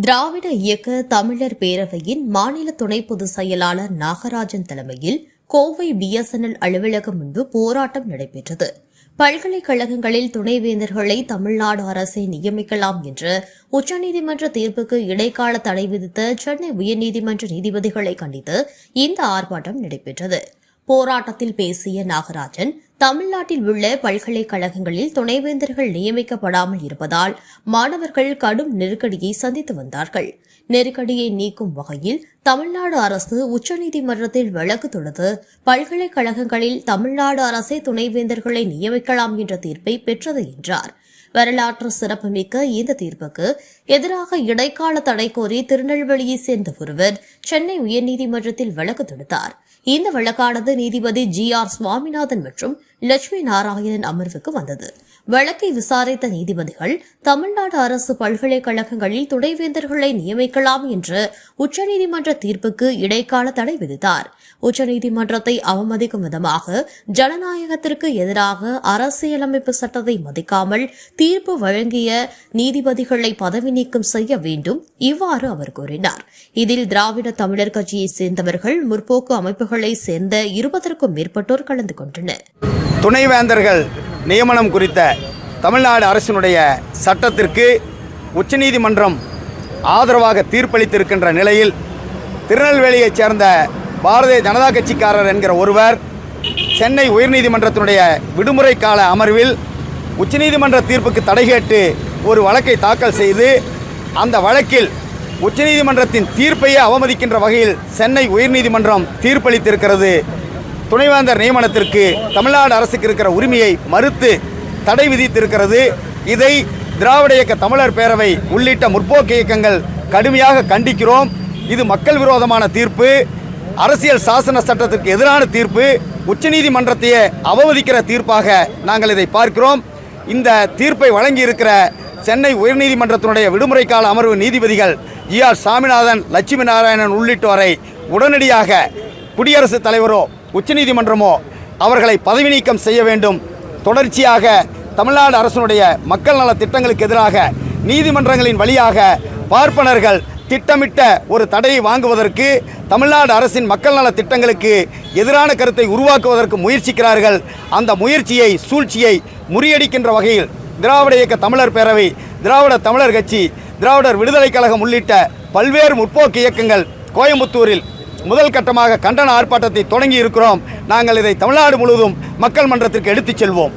திராவிட இயக்க தமிழர் பேரவையின் மாநில துணை பொதுச் செயலாளர் நாகராஜன் தலைமையில் கோவை பிஎஸ்என்எல் அலுவலகம் முன்பு போராட்டம் நடைபெற்றது. பல்கலைக்கழகங்களில் துணைவேந்தர்களை தமிழ்நாடு அரசை நியமிக்கலாம் என்ற உச்சநீதிமன்ற தீர்ப்புக்கு இடைக்கால தடை விதித்த சென்னை உயர்நீதிமன்ற நீதிபதிகளை கண்டித்து இந்த ஆர்ப்பாட்டம் நடைபெற்றது. போராட்டத்தில் பேசிய நாகராஜன் தமிழ்நாட்டில் உள்ள பல்கலைக்கழகங்களில் துணைவேந்தர்கள் நியமிக்கப்படாமல் இருப்பதால் மாணவர்கள் கடும் நெருக்கடியை சந்தித்து வந்தார்கள். நெருக்கடியை நீக்கும் வகையில் தமிழ்நாடு அரசு உச்சநீதிமன்றத்தில் வழக்கு தொடுத்து பல்கலைக்கழகங்களில் தமிழ்நாடு அரசே துணைவேந்தர்களை நியமிக்கலாம் என்ற தீர்ப்பை பெற்றது என்றார். வரலாற்று சிறப்புமிக்க இந்த தீர்ப்புக்கு எதிராக இடைக்கால தடை கோரி திருநெல்வேலியைச் சேர்ந்த ஒருவர் சென்னை உயர்நீதிமன்றத்தில் வழக்கு தொடுத்தார். இந்த வழக்கானது நீதிபதி ஜி ஆர் சுவாமிநாதன் மற்றும் லட்சுமி நாராயணன் அமர்வுக்கு வந்தது. வழக்கை விசாரித்த நீதிபதிகள் தமிழ்நாடு அரசு பல்கலைக்கழகங்களில் துணைவேந்தர்களை நியமிக்கலாம் என்று உச்சநீதிமன்ற தீர்ப்புக்கு இடைக்கால தடை விதித்தார். உச்சநீதிமன்றத்தை அவமதிக்கும் விதமாக ஜனநாயகத்திற்கு எதிராக அரசியலமைப்பு சட்டத்தை மதிக்காமல் தீர்ப்பு வழங்கிய நீதிபதிகளை பதவி நீக்கம் செய்ய வேண்டும் இவ்வாறு அவர் கூறினார். இதில் திராவிட தமிழர் கட்சியைச் சேர்ந்தவர்கள் முற்போக்கு அமைப்புகளைச் சேர்ந்த இருபதற்கும் மேற்பட்டோர் கலந்து கொண்டனர். துணைவேந்தர்கள் நியமனம் குறித்த தமிழ்நாடு அரசினுடைய சட்டத்திற்கு உச்சநீதிமன்றம் ஆதரவாக தீர்ப்பளித்திருக்கின்ற நிலையில் திருநெல்வேலியைச் சேர்ந்த பாரதிய ஜனதா கட்சிக்காரர் என்கிற ஒருவர் சென்னை உயர்நீதிமன்றத்தினுடைய விடுமுறை கால அமர்வில் உச்சநீதிமன்ற தீர்ப்புக்கு தடை கேட்டு ஒரு வழக்கை தாக்கல் செய்து அந்த வழக்கில் உச்சநீதிமன்றத்தின் தீர்ப்பையே அவமதிக்கின்ற வகையில் சென்னை உயர்நீதிமன்றம் தீர்ப்பளித்திருக்கிறது. துணைவேந்தர் நியமனத்திற்கு தமிழ்நாடு அரசுக்கு இருக்கிற உரிமையை மறுத்து தடை விதித்திருக்கிறது. இதை திராவிட இயக்க தமிழர் பேரவை உள்ளிட்ட முற்போக்கு இயக்கங்கள் கடுமையாக கண்டிக்கிறோம். இது மக்கள் விரோதமான தீர்ப்பு. அரசியல் சாசன சட்டத்திற்கு எதிரான தீர்ப்பு. உச்சநீதிமன்றத்தையே அவமதிக்கிற தீர்ப்பாக நாங்கள் இதை பார்க்கிறோம். இந்த தீர்ப்பை வழங்கியிருக்கிற சென்னை உயர்நீதிமன்றத்தினுடைய விடுமுறை கால அமர்வு நீதிபதிகள் ஜி ஆர் சாமிநாதன் லட்சுமி நாராயணன் உள்ளிட்டோரை உடனடியாக குடியரசுத் தலைவரோ உச்சநீதிமன்றமோ அவர்களை பதவி நீக்கம் செய்ய வேண்டும். தொடர்ச்சியாக தமிழ்நாடு அரசினுடைய மக்கள் நல திட்டங்களுக்கு எதிராக நீதிமன்றங்களின் வழியாக பார்ப்பனர்கள் திட்டமிட்ட ஒரு தடையை வாங்குவதற்கு தமிழ்நாடு அரசின் மக்கள் நல திட்டங்களுக்கு எதிரான கருத்தை உருவாக்குவதற்கு முயற்சிக்கிறார்கள். அந்த முயற்சியை சூழ்ச்சியை முறியடிக்கின்ற வகையில் திராவிட இயக்க தமிழர் பேரவை திராவிட தமிழர் கட்சி திராவிடர் விடுதலைக் கழகம் உள்ளிட்ட பல்வேறு முற்போக்கு இயக்கங்கள் கோயம்புத்தூரில் முதல் கட்டமாக கண்டன ஆர்ப்பாட்டத்தை தொடங்கி இருக்கிறோம். நாங்கள் இதை தமிழ்நாடு முழுவதும் மக்கள் மன்றத்திற்கு எடுத்துச் செல்வோம்.